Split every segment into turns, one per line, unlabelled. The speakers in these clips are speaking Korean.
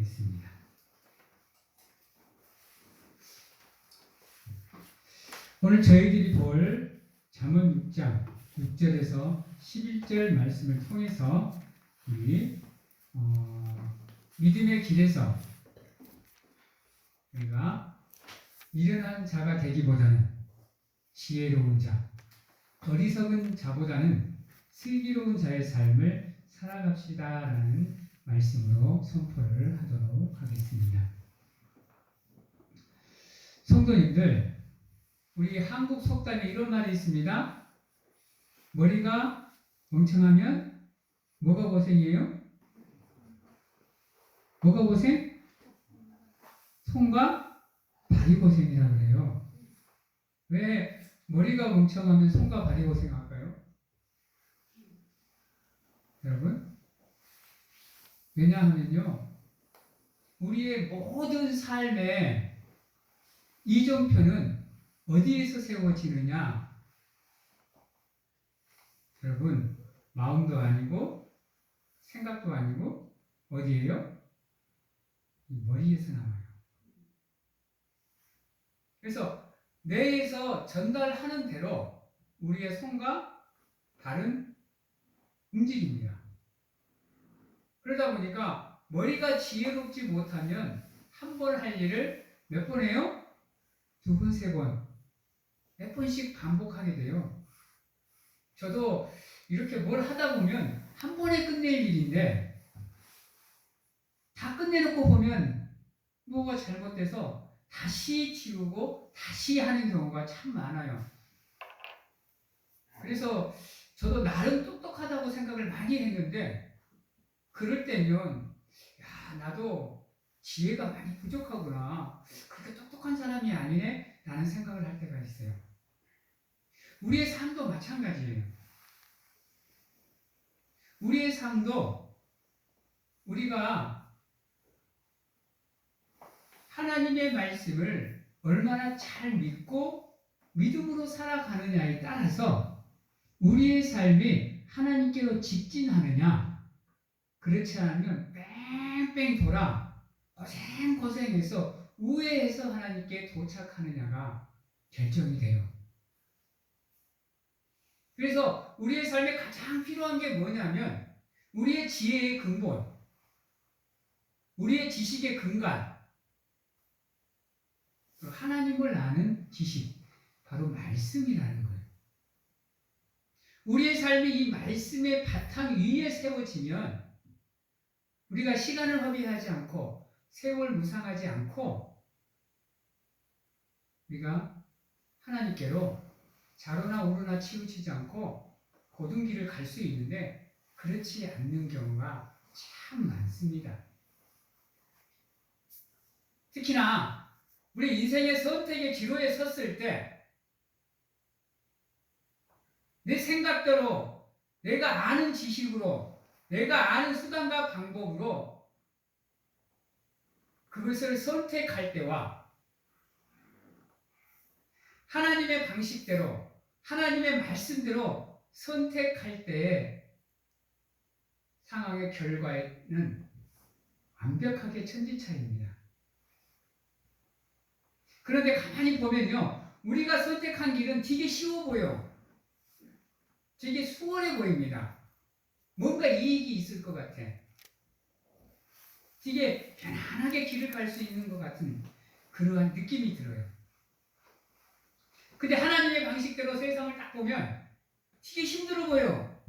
하겠습니다. 오늘 저희들이 볼 잠언 6장 6절에서 11절 말씀을 통해서 우리 어, 믿음의 길에서 우리가 미련한 자가 되기보다는 지혜로운 자, 어리석은 자보다는 슬기로운 자의 삶을 살아갑시다라는 말씀으로 선포를 하도록 하겠습니다. 성도님들, 우리 한국 속담에 이런 말이 있습니다. 머리가 멍청하면 뭐가 고생이에요? 뭐가 고생? 손과 발이 고생이라 그래요. 왜 머리가 멍청하면 손과 발이 고생할까요? 여러분? 왜냐하면요, 우리의 모든 삶의 이정표는 어디에서 세워지느냐? 여러분, 마음도 아니고, 생각도 아니고, 어디에요? 이 머리에서 나와요. 그래서 뇌에서 전달하는 대로 우리의 손과 발은 움직입니다. 그러다 보니까 머리가 지혜롭지 못하면 한 번 할 일을 몇 번 해요? 두 번, 세 번. 몇 번씩 반복하게 돼요. 저도 이렇게 뭘 하다 보면 한 번에 끝낼 일인데 다 끝내놓고 보면 뭐가 잘못돼서 다시 지우고 다시 하는 경우가 참 많아요. 그래서 저도 나름 똑똑하다고 생각을 많이 했는데 그럴 때면 야 나도 지혜가 많이 부족하구나 그렇게 똑똑한 사람이 아니네 라는 생각을 할 때가 있어요. 우리의 삶도 마찬가지예요. 우리의 삶도 우리가 하나님의 말씀을 얼마나 잘 믿고 믿음으로 살아가느냐에 따라서 우리의 삶이 하나님께로 직진하느냐 그렇지 않으면 뺑뺑 돌아 고생 고생해서 우회해서 하나님께 도착하느냐가 결정이 돼요. 그래서 우리의 삶에 가장 필요한 게 뭐냐면 우리의 지혜의 근본, 우리의 지식의 근간, 하나님을 아는 지식, 바로 말씀이라는 거예요. 우리의 삶이 이 말씀의 바탕 위에 세워지면 우리가 시간을 허비하지 않고 세월 무상하지 않고 우리가 하나님께로 자로나 오르나 치우치지 않고 고든 길을 갈 수 있는데 그렇지 않는 경우가 참 많습니다. 특히나 우리 인생의 선택의 기로에 섰을 때 내 생각대로 내가 아는 지식으로 내가 아는 수단과 방법으로 그것을 선택할 때와 하나님의 방식대로 하나님의 말씀대로 선택할 때의 상황의 결과에는 완벽하게 천지차이입니다. 그런데 가만히 보면요, 우리가 선택한 길은 되게 쉬워 보여. 되게 수월해 보입니다. 뭔가 이익이 있을 것 같아. 되게 편안하게 길을 갈 수 있는 것 같은 그러한 느낌이 들어요. 근데 하나님의 방식대로 세상을 딱 보면 되게 힘들어 보여.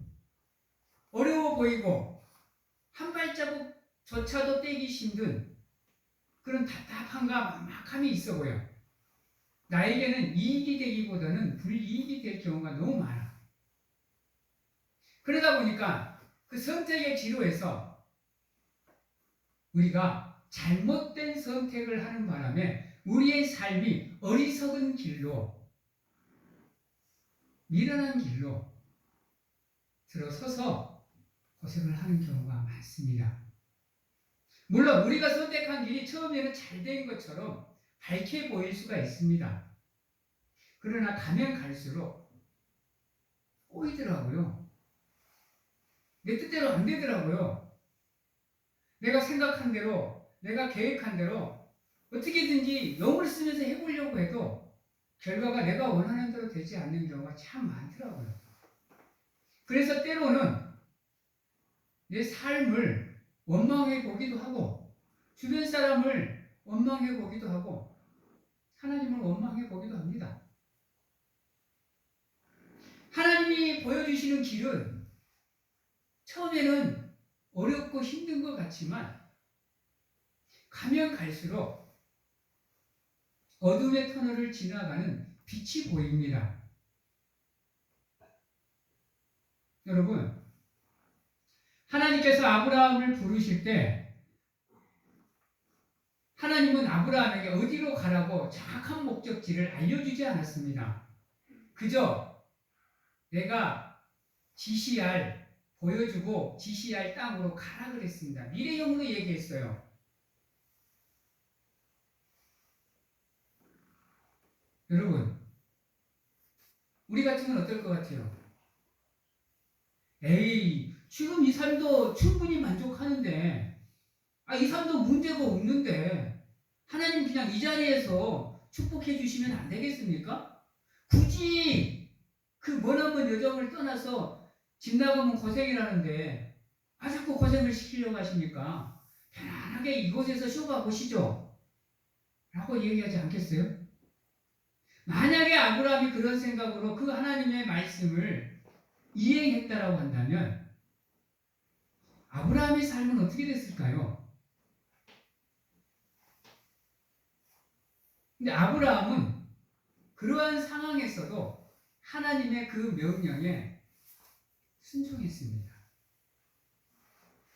어려워 보이고 한 발자국조차도 떼기 힘든 그런 답답함과 막막함이 있어 보여. 나에게는 이익이 되기보다는 불이익이 될 경우가 너무 많아. 그러다 보니까 그 선택의 지루에서 우리가 잘못된 선택을 하는 바람에 우리의 삶이 어리석은 길로 미련한 길로 들어서서 고생을 하는 경우가 많습니다. 물론 우리가 선택한 길이 처음에는 잘 된 것처럼 밝게 보일 수가 있습니다. 그러나 가면 갈수록 꼬이더라고요. 내 뜻대로 안 되더라고요. 내가 생각한 대로 내가 계획한 대로 어떻게든지 영을 쓰면서 해보려고 해도 결과가 내가 원하는 대로 되지 않는 경우가 참 많더라고요. 그래서 때로는 내 삶을 원망해 보기도 하고 주변 사람을 원망해 보기도 하고 하나님을 원망해 보기도 합니다. 하나님이 보여주시는 길은 처음에는 어렵고 힘든 것 같지만 가면 갈수록 어둠의 터널을 지나가는 빛이 보입니다. 여러분, 하나님께서 아브라함을 부르실 때 하나님은 아브라함에게 어디로 가라고 정확한 목적지를 알려주지 않았습니다. 그저 내가 지시할 보여주고 지시할 땅으로 가라 그랬습니다. 미래형으로 얘기했어요. 여러분, 우리 같으면 어떨 것 같아요? 에이, 지금 이 삶도 충분히 만족하는데, 아, 이 삶도 문제가 없는데, 하나님 그냥 이 자리에서 축복해 주시면 안 되겠습니까? 굳이 그 머나먼 여정을 떠나서 집 나가면 고생이라는데, 아, 자꾸 고생을 시키려고 하십니까? 편안하게 이곳에서 쉬어가 보시죠. 라고 얘기하지 않겠어요? 만약에 아브라함이 그런 생각으로 그 하나님의 말씀을 이행했다라고 한다면 아브라함의 삶은 어떻게 됐을까요? 근데 아브라함은 그러한 상황에서도 하나님의 그 명령에 순종했습니다.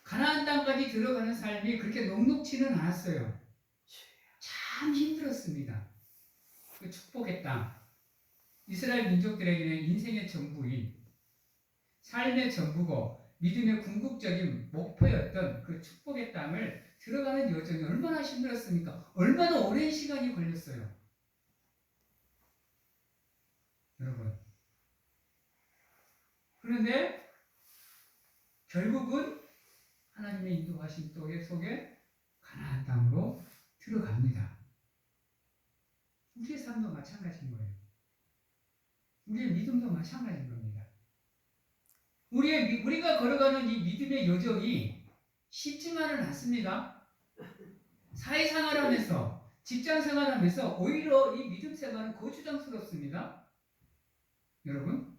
가나안 땅까지 들어가는 삶이 그렇게 녹록지는 않았어요. 참 힘들었습니다. 그 축복의 땅. 이스라엘 민족들에게는 인생의 전부인 삶의 전부고 믿음의 궁극적인 목표였던 그 축복의 땅을 들어가는 여정이 얼마나 힘들었습니까? 얼마나 오랜 시간이 걸렸어요. 여러분. 그런데 결국은 하나님의 인도하신 속에 속에 가나안 땅으로 들어갑니다. 우리의 삶도 마찬가지인 거예요. 우리의 믿음도 마찬가지인 겁니다. 우리의 미- 우리가 걸어가는 이 믿음의 여정이 쉽지만은 않습니다. 사회생활하면서 직장 생활하면서 오히려 이 믿음 생활은 거추장스럽습니다. 여러분,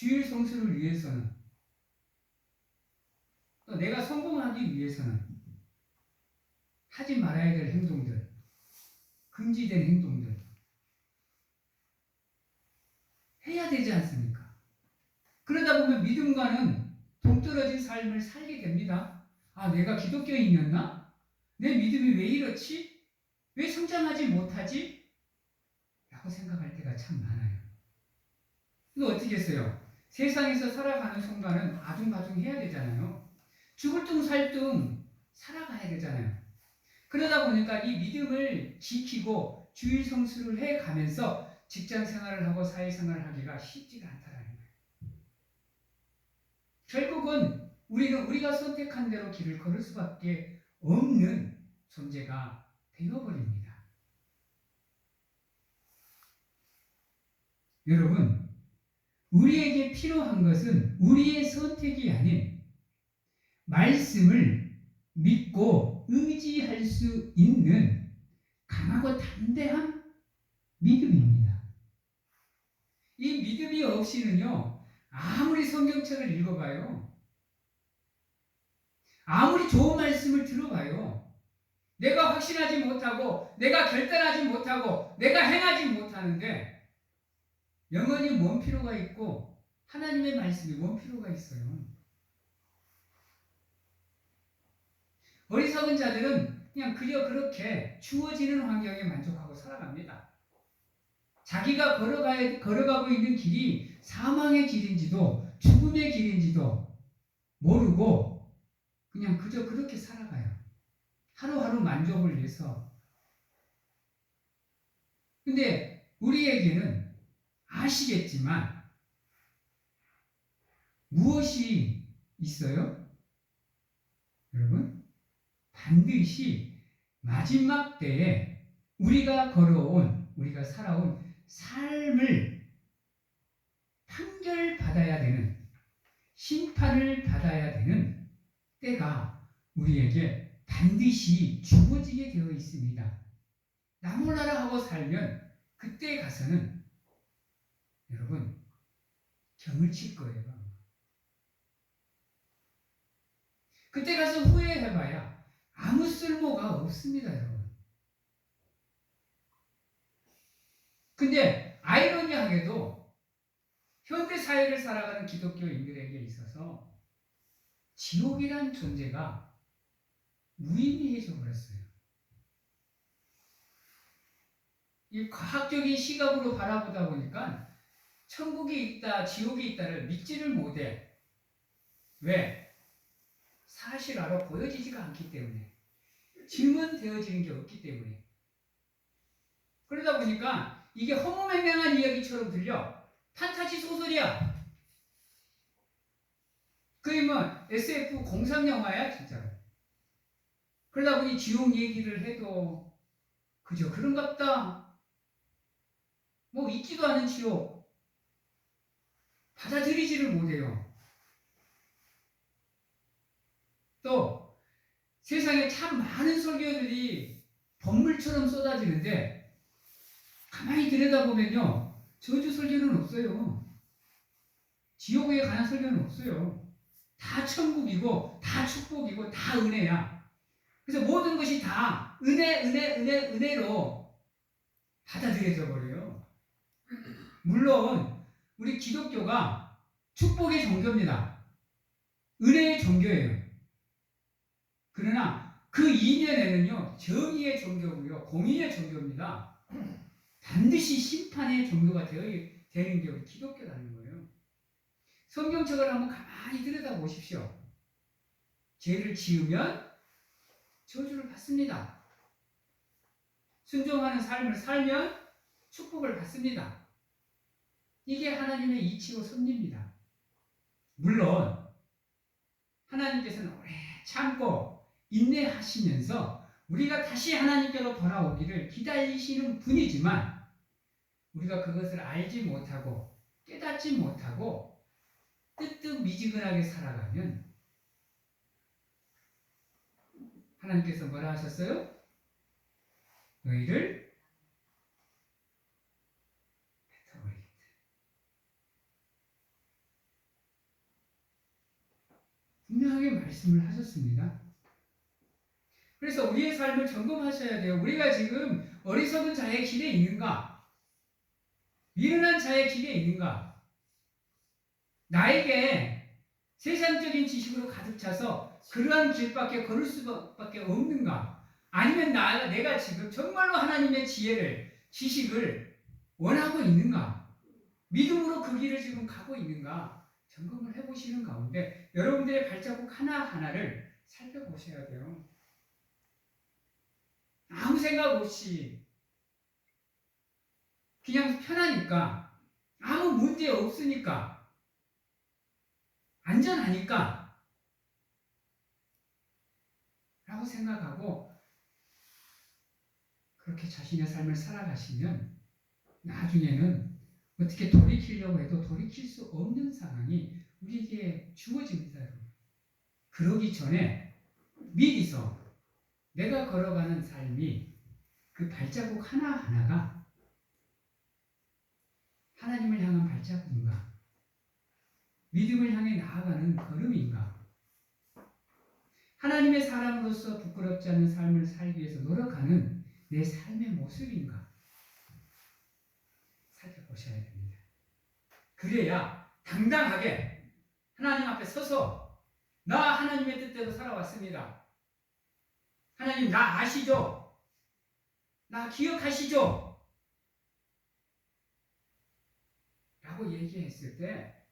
주일 성수를 위해서는 또 내가 성공하기 위해서는 하지 말아야 될 행동들, 금지된 행동들 해야 되지 않습니까? 그러다 보면 믿음과는 동떨어진 삶을 살게 됩니다. 아, 내가 기독교인이었나? 내 믿음이 왜 이렇지? 왜 성장하지 못하지? 라고 생각할 때가 참 많아요. 이거 어떻게 했어요? 세상에서 살아가는 순간은 아둥바둥 해야 되잖아요. 죽을 둥 살 둥 살아가야 되잖아요. 그러다 보니까 이 믿음을 지키고 주일 성수를 해 가면서 직장 생활을 하고 사회 생활을 하기가 쉽지가 않다라는 거예요. 결국은 우리는 우리가 선택한 대로 길을 걸을 수밖에 없는 존재가 되어버립니다. 여러분, 우리에게 필요한 것은 우리의 선택이 아닌 말씀을 믿고 의지할 수 있는 강하고 담대한 믿음입니다. 이 믿음이 없이는요, 아무리 성경책을 읽어봐요. 아무리 좋은 말씀을 들어봐요. 내가 확신하지 못하고, 내가 결단하지 못하고, 내가 행하지 못하는데, 영원히 뭔 필요가 있고, 하나님의 말씀이 뭔 필요가 있어요. 어리석은 자들은 그냥 그저 그렇게 주어지는 환경에 만족하고 살아갑니다. 자기가 걸어가야, 걸어가고 있는 길이 사망의 길인지도 죽음의 길인지도 모르고 그냥 그저 그렇게 살아가요. 하루하루 만족을 위해서. 근데 우리에게는 아시겠지만 무엇이 있어요? 여러분? 반드시 마지막 때에 우리가 걸어온 우리가 살아온 삶을 판결받아야 되는 심판을 받아야 되는 때가 우리에게 반드시 주어지게 되어 있습니다. 나 몰라라 하고 살면 그때 가서는 여러분 경을 칠 거예요. 그때 가서 후회해봐야 아무 쓸모가 없습니다, 여러분. 근데 아이러니하게도 현대 사회를 살아가는 기독교인들에게 있어서 지옥이란 존재가 무의미해져 버렸어요. 이 과학적인 시각으로 바라보다 보니까 천국이 있다, 지옥이 있다를 믿지를 못해. 왜? 사실화로 보여지지가 않기 때문에. 증언되어지는 게 없기 때문에. 그러다 보니까 이게 허무맹맹한 이야기처럼 들려. 판타지 소설이야. 뭐 SF 공상 영화야 진짜로. 그러다 보니 지옥 얘기를 해도 그저 그런 갑다. 뭐 있지도 않은 지옥 받아들이지를 못해요. 또 세상에 참 많은 설교들이 법물처럼 쏟아지는데 가만히 들여다보면요 저주 설교는 없어요. 지옥에 관한 설교는 없어요. 다 천국이고 다 축복이고 다 은혜야. 그래서 모든 것이 다 은혜, 은혜, 은혜, 은혜로 받아들여져 버려요. 물론 우리 기독교가 축복의 종교입니다. 은혜의 종교예요. 그러나 그 이면에는요 정의의 종교고요 공의의 종교입니다. 반드시 심판의 종교가 되어 되는 게 기독교라는 거예요. 성경책을 한번 가만히 들여다 보십시오. 죄를 지으면 저주를 받습니다. 순종하는 삶을 살면 축복을 받습니다. 이게 하나님의 이치고 섭리입니다. 물론 하나님께서는 오래 참고 인내하시면서 우리가 다시 하나님께로 돌아오기를 기다리시는 분이지만 우리가 그것을 알지 못하고 깨닫지 못하고 뜨뜻 미지근하게 살아가면 하나님께서 뭐라 하셨어요? 너희를 뱉어버리겠다. 분명하게 말씀을 하셨습니다. 그래서 우리의 삶을 점검하셔야 돼요. 우리가 지금 어리석은 자의 길에 있는가? 미련한 자의 길에 있는가? 나에게 세상적인 지식으로 가득 차서 그러한 길밖에 걸을 수밖에 없는가? 아니면 나, 내가 지금 정말로 하나님의 지혜를, 지식을 원하고 있는가? 믿음으로 그 길을 지금 가고 있는가? 점검을 해보시는 가운데 여러분들의 발자국 하나하나를 살펴보셔야 돼요. 아무 생각 없이 그냥 편하니까 아무 문제 없으니까 안전하니까 라고 생각하고 그렇게 자신의 삶을 살아가시면 나중에는 어떻게 돌이키려고 해도 돌이킬 수 없는 상황이 우리에게 주어집니다. 그러기 전에 미리서 내가 걸어가는 삶이 그 발자국 하나하나가 하나님을 향한 발자국인가? 믿음을 향해 나아가는 걸음인가? 하나님의 사람으로서 부끄럽지 않은 삶을 살기 위해서 노력하는 내 삶의 모습인가? 살펴보셔야 됩니다. 그래야 당당하게 하나님 앞에 서서 나 하나님의 뜻대로 살아왔습니다. 하나님 나 아시죠? 나 기억하시죠? 라고 얘기했을 때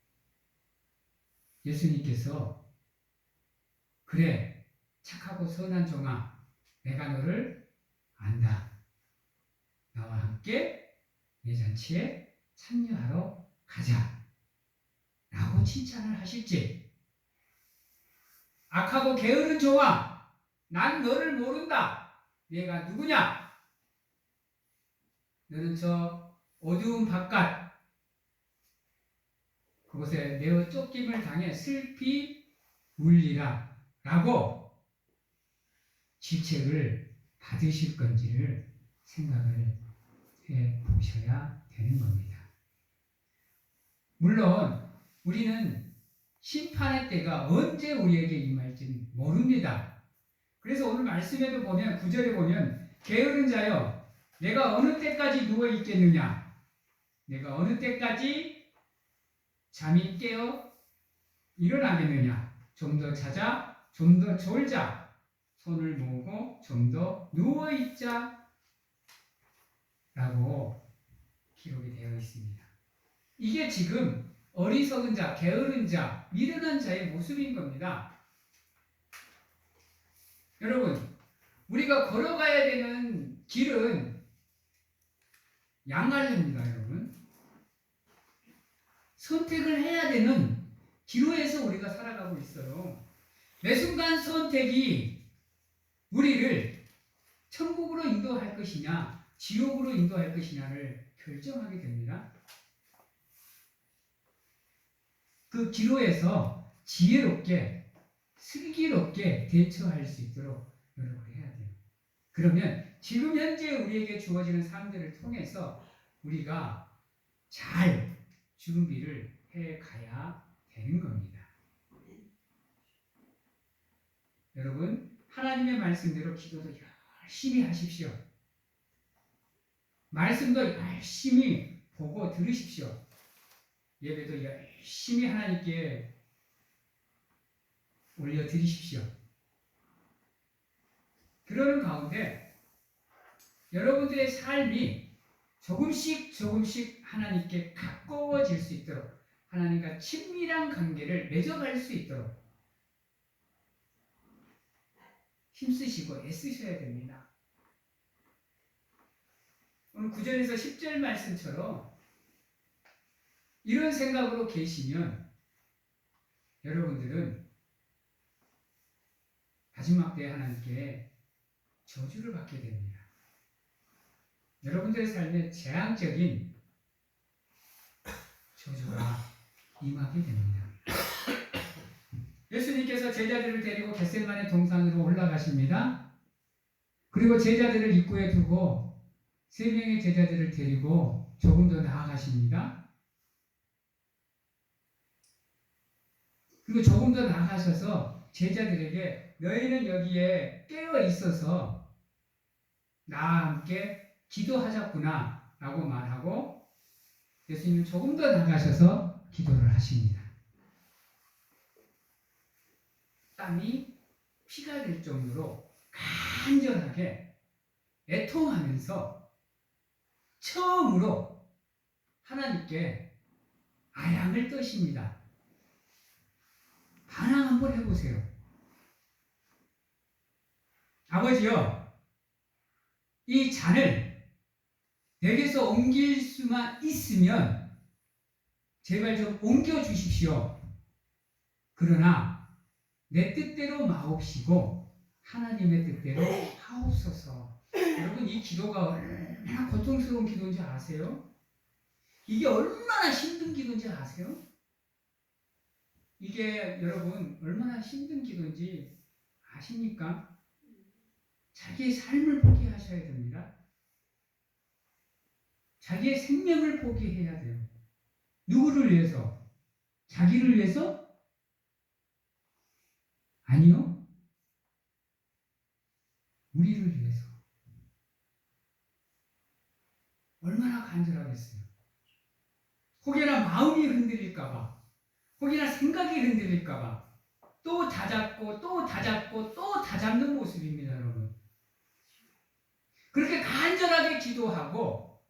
예수님께서 그래 착하고 선한 종아 내가 너를 안다. 나와 함께 내 잔치에 참여하러 가자. 라고 칭찬을 하실지 악하고 게으른 종아 난 너를 모른다. 내가 누구냐? 너는 저 어두운 바깥 그곳에 내어 쫓김을 당해 슬피 울리라 라고 질책을 받으실 건지를 생각을 해 보셔야 되는 겁니다. 물론 우리는 심판의 때가 언제 우리에게 임할지 모릅니다. 그래서 오늘 말씀에도 보면 구절에 보면 게으른 자여 내가 어느 때까지 누워 있겠느냐 내가 어느 때까지 잠이 깨어 일어나겠느냐 좀 더 자자 좀 더 졸자 손을 모으고 좀 더 누워 있자 라고 기록이 되어 있습니다. 이게 지금 어리석은 자, 게으른 자, 미련한 자의 모습인 겁니다. 여러분, 우리가 걸어가야 되는 길은 양갈래입니다, 여러분. 선택을 해야 되는 기로에서 우리가 살아가고 있어요. 매 순간 선택이 우리를 천국으로 인도할 것이냐, 지옥으로 인도할 것이냐를 결정하게 됩니다. 그 기로에서 지혜롭게, 슬기롭게 대처할 수 있도록 노력을 해야 돼요. 그러면 지금 현재 우리에게 주어지는 삶들을 통해서 우리가 잘 준비를 해 가야 되는 겁니다. 여러분, 하나님의 말씀대로 기도도 열심히 하십시오. 말씀도 열심히 보고 들으십시오. 예배도 열심히 하나님께 올려드리십시오. 그러는 가운데 여러분들의 삶이 조금씩 조금씩 하나님께 가까워질 수 있도록 하나님과 친밀한 관계를 맺어갈 수 있도록 힘쓰시고 애쓰셔야 됩니다. 오늘 9절에서 10절 말씀처럼 이런 생각으로 계시면 여러분들은 마지막 때 하나님께 저주를 받게 됩니다. 여러분들의 삶에 재앙적인 저주가 임하게 됩니다. 예수님께서 제자들을 데리고 겟셀만의 동산으로 올라가십니다. 그리고 제자들을 입구에 두고 세 명의 제자들을 데리고 조금 더 나아가십니다. 그리고 조금 더 나아가셔서 제자들에게 너희는 여기에 깨어 있어서 나와 함께 기도하자꾸나 라고 말하고 예수님 조금 더 나가셔서 기도를 하십니다. 땀이 피가 될 정도로 간절하게 애통하면서 처음으로 하나님께 아양을 떠십니다. 반항 한번 해보세요. 아버지요, 이 잔을 내게서 옮길 수만 있으면 제발 좀 옮겨 주십시오. 그러나 내 뜻대로 마옵시고 하나님의 뜻대로 하옵소서. 여러분 이 기도가 얼마나 고통스러운 기도인지 아세요? 이게 얼마나 힘든 기도인지 아세요? 이게 여러분 얼마나 힘든 기도인지 아십니까? 자기의 삶을 포기하셔야 됩니다. 자기의 생명을 포기해야 돼요. 누구를 위해서? 자기를 위해서? 아니요. 우리를 위해서. 얼마나 간절하겠어요. 혹여나 마음이 흔들릴까봐, 혹여나 생각 이 흔들릴까봐, 또 다 잡고, 또 다 잡고, 또 다 잡는 모습입니다, 여러분. 그렇게 간절하게 기도하고,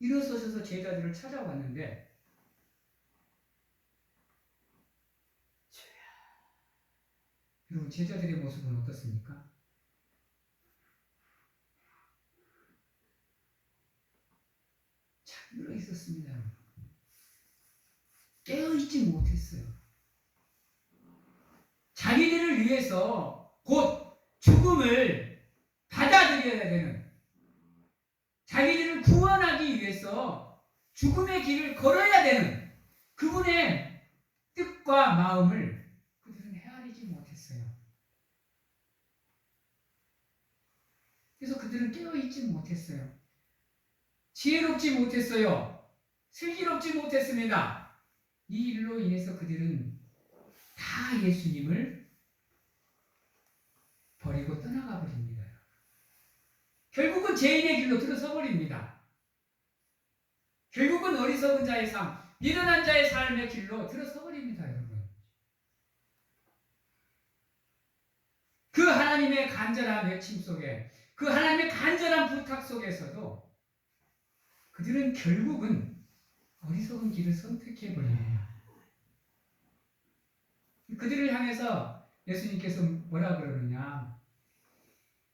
일어서셔서 제자들을 찾아왔는데, 여러분 제자들의 모습은 어떻습니까? 잠들어 있었습니다. 깨어 있지 못했어요. 자기들을 위해서 곧 죽음을 받아들여야 되는 자기들을 구원하기 위해서 죽음의 길을 걸어야 되는 그분의 뜻과 마음을 그들은 헤아리지 못했어요. 그래서 그들은 깨어있지 못했어요. 지혜롭지 못했어요. 슬기롭지 못했습니다. 이 일로 인해서 그들은 다 예수님을 버리고 떠나가 버립니다. 결국은 죄인의 길로 들어서 버립니다. 결국은 어리석은 자의 삶, 미련한 자의 삶의 길로 들어서 버립니다, 여러분. 그 하나님의 간절한 외침 속에, 그 하나님의 간절한 부탁 속에서도 그들은 결국은 어리석은 길을 선택해 버립니다. 그들을 향해서 예수님께서 뭐라 그러느냐?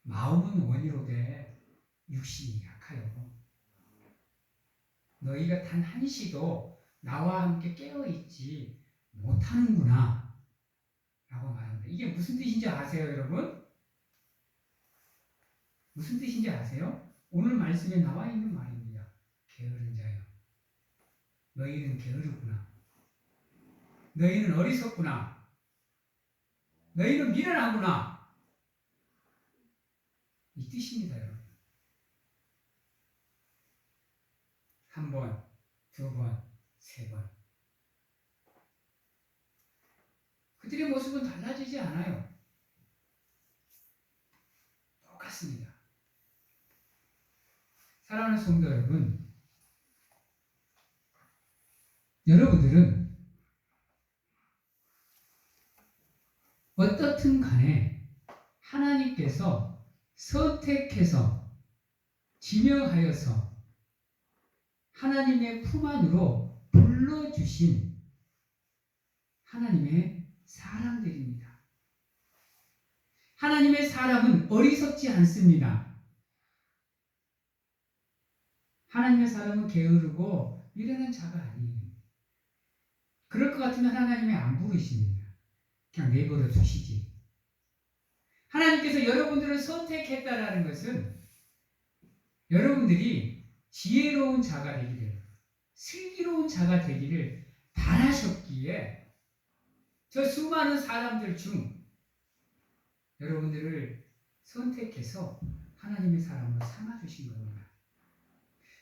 마음은 원이로되 육신이 약하여 너희가 단 한시도 나와 함께 깨어 있지 못하는구나. 라고 말합니다. 이게 무슨 뜻인지 아세요, 여러분? 무슨 뜻인지 아세요? 오늘 말씀에 나와 있는 말입니다. 게으른 자여. 너희는 게으르구나. 너희는 어리석구나. 너희는 미련하구나. 이 뜻입니다, 여러분. 한 번, 두 번, 세 번. 그들의 모습은 달라지지 않아요. 똑같습니다. 사랑하는 성도 여러분, 여러분들은 어떻든 간에 하나님께서 선택해서 지명하여서 하나님의 품 안으로 불러주신 하나님의 사람들입니다. 하나님의 사람은 어리석지 않습니다. 하나님의 사람은 게으르고 미련한 자가 아니에요. 그럴 것 같으면 하나님이 안 부르십니다. 그냥 내버려 두시지. 하나님께서 여러분들을 선택했다라는 것은 여러분들이 지혜로운 자가 되기를, 슬기로운 자가 되기를 바라셨기에 저 수많은 사람들 중 여러분들을 선택해서 하나님의 사람으로 삼아주신 겁니다.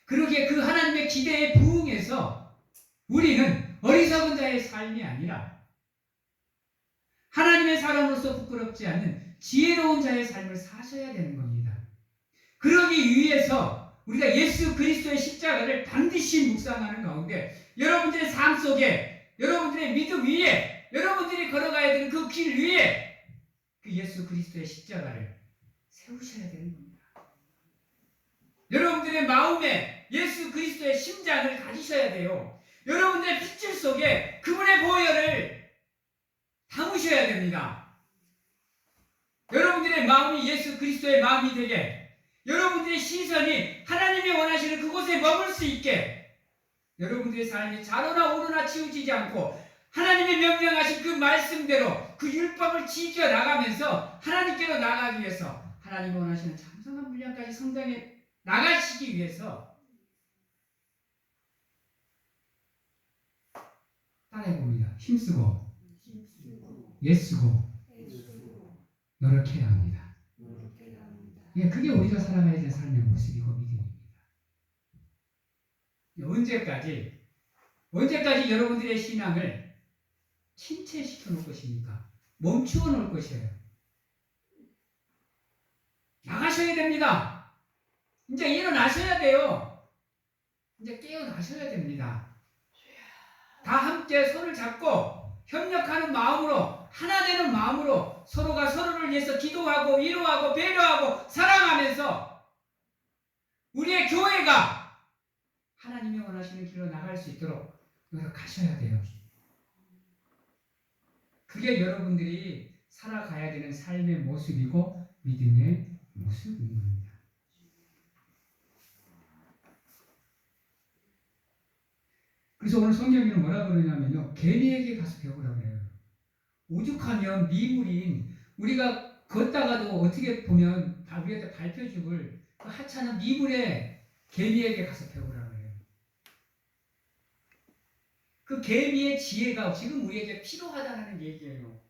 그러기에 그 하나님의 기대에 부응해서 우리는 어리석은 자의 삶이 아니라 하나님의 사람으로서 부끄럽지 않은 지혜로운 자의 삶을 사셔야 되는 겁니다. 그러기 위해서 우리가 예수 그리스도의 십자가를 반드시 묵상하는 가운데 여러분들의 삶 속에 여러분들의 믿음 위에 여러분들이 걸어가야 되는 그 길 위에 그 예수 그리스도의 십자가를 세우셔야 되는 겁니다. 여러분들의 마음에 예수 그리스도의 심장을 가지셔야 돼요. 여러분들의 핏줄 속에 그분의 보혈을 담으셔야 됩니다. 여러분들의 마음이 예수 그리스도의 마음이 되게 여러분들의 시선이 하나님이 원하시는 그곳에 머물 수 있게 여러분들의 삶이 좌로나 우로나 치우치지 않고 하나님이 명령하신 그 말씀대로 그 율법을 지켜 나가면서 하나님께로 나가기 위해서 하나님이 원하시는 참성한 분량까지 성장해 나가시기 위해서 따라해봅니다. 힘쓰고. 예쓰고 노력해야 합니다. 예, 그게 우리가 살아가야 될 삶의 모습이고 믿음입니다. 언제까지 언제까지 여러분들의 신앙을 침체시켜 놓을 것입니까? 멈추어 놓을 것이에요. 나가셔야 됩니다. 이제 일어나셔야 돼요. 이제 깨어나셔야 됩니다. 다 함께 손을 잡고 협력하는 마음으로 하나 되는 마음으로 서로가 서로를 위해서 기도하고 위로하고 배려하고 사랑하면서 우리의 교회가 하나님이 원하시는 길로 나갈 수 있도록 노력하셔야 돼요. 그게 여러분들이 살아가야 되는 삶의 모습이고 믿음의 모습인 겁니다. 그래서 오늘 성경에는 뭐라 그러냐면요. 개미에게 가서 배우라 그래요. 오죽하면 미물인 우리가 걷다가도 어떻게 보면 다 위에다 밟혀죽을 그 하찮은 미물의 개미에게 가서 배우라 그래요. 그 개미의 지혜가 지금 우리에게 필요하다는 얘기예요.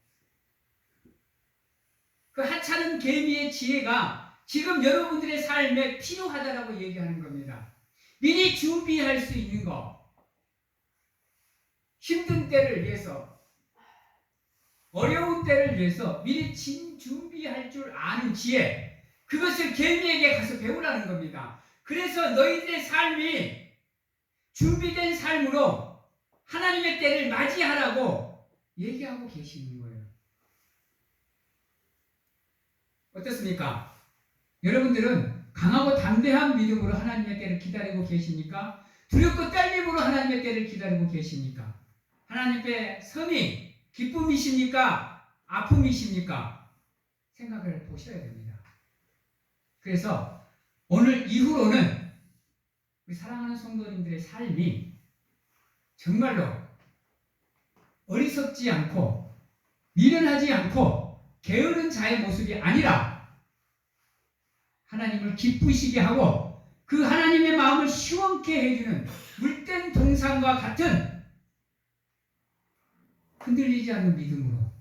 그 하찮은 개미의 지혜가 지금 여러분들의 삶에 필요하다라고 얘기하는 겁니다. 미리 준비할 수 있는 거. 힘든 때를 위해서, 어려운 때를 위해서 미리 진 준비할 줄 아는 지혜. 그것을 개미에게 가서 배우라는 겁니다. 그래서 너희들의 삶이 준비된 삶으로 하나님의 때를 맞이하라고 얘기하고 계시는 거예요. 어떻습니까? 여러분들은 강하고 담대한 믿음으로 하나님의 때를 기다리고 계십니까? 두렵고 떨림으로 하나님의 때를 기다리고 계십니까? 하나님의 섬이 기쁨이십니까? 아픔이십니까? 생각을 보셔야 됩니다. 그래서 오늘 이후로는 우리 사랑하는 성도님들의 삶이 정말로 어리석지 않고 미련하지 않고 게으른 자의 모습이 아니라 하나님을 기쁘시게 하고 그 하나님의 마음을 시원케 해주는 물된 동산과 같은 흔들리지 않는 믿음으로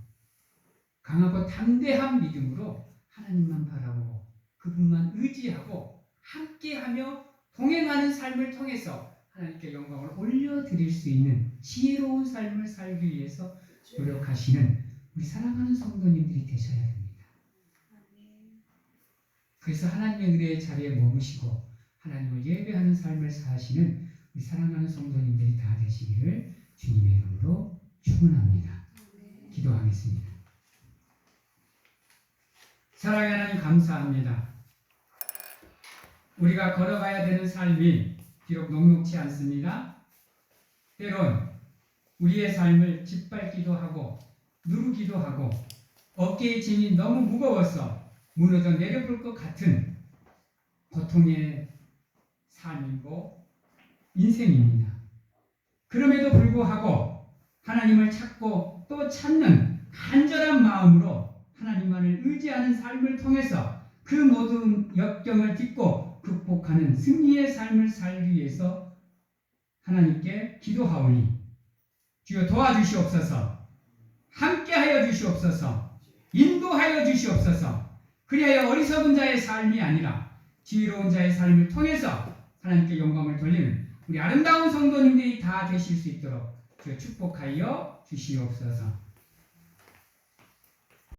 강하고 담대한 믿음으로 하나님만 바라보고 그분만 의지하고 함께하며 동행하는 삶을 통해서 하나님께 영광을 올려드릴 수 있는 지혜로운 삶을 살기 위해서 노력하시는 우리 사랑하는 성도님들이 되셔야 됩니다. 그래서 하나님의 은혜의 자리에 머무시고 하나님을 예배하는 삶을 사시는 우리 사랑하는 성도님들이 다 되시기를 주님의 이름으로 축원합니다. 기도하겠습니다. 사랑의 하나님 감사합니다. 우리가 걸어가야 되는 삶이 비록 녹록치 않습니다. 때론 우리의 삶을 짓밟기도 하고 누르기도 하고 어깨의 짐이 너무 무거워서 무너져 내려볼 것 같은 고통의 삶이고 인생입니다. 그럼에도 불구하고 하나님을 찾고 또 찾는 간절한 마음으로 하나님만을 의지하는 삶을 통해서 그 모든 역경을 딛고 극복하는 승리의 삶을 살기 위해서 하나님께 기도하오니 주여 도와주시옵소서 함께하여 주시옵소서 인도하여 주시옵소서. 그리하여 어리석은 자의 삶이 아니라 지혜로운 자의 삶을 통해서 하나님께 영광을 돌리는 우리 아름다운 성도님들이 다 되실 수 있도록 주여 축복하여 주시옵소서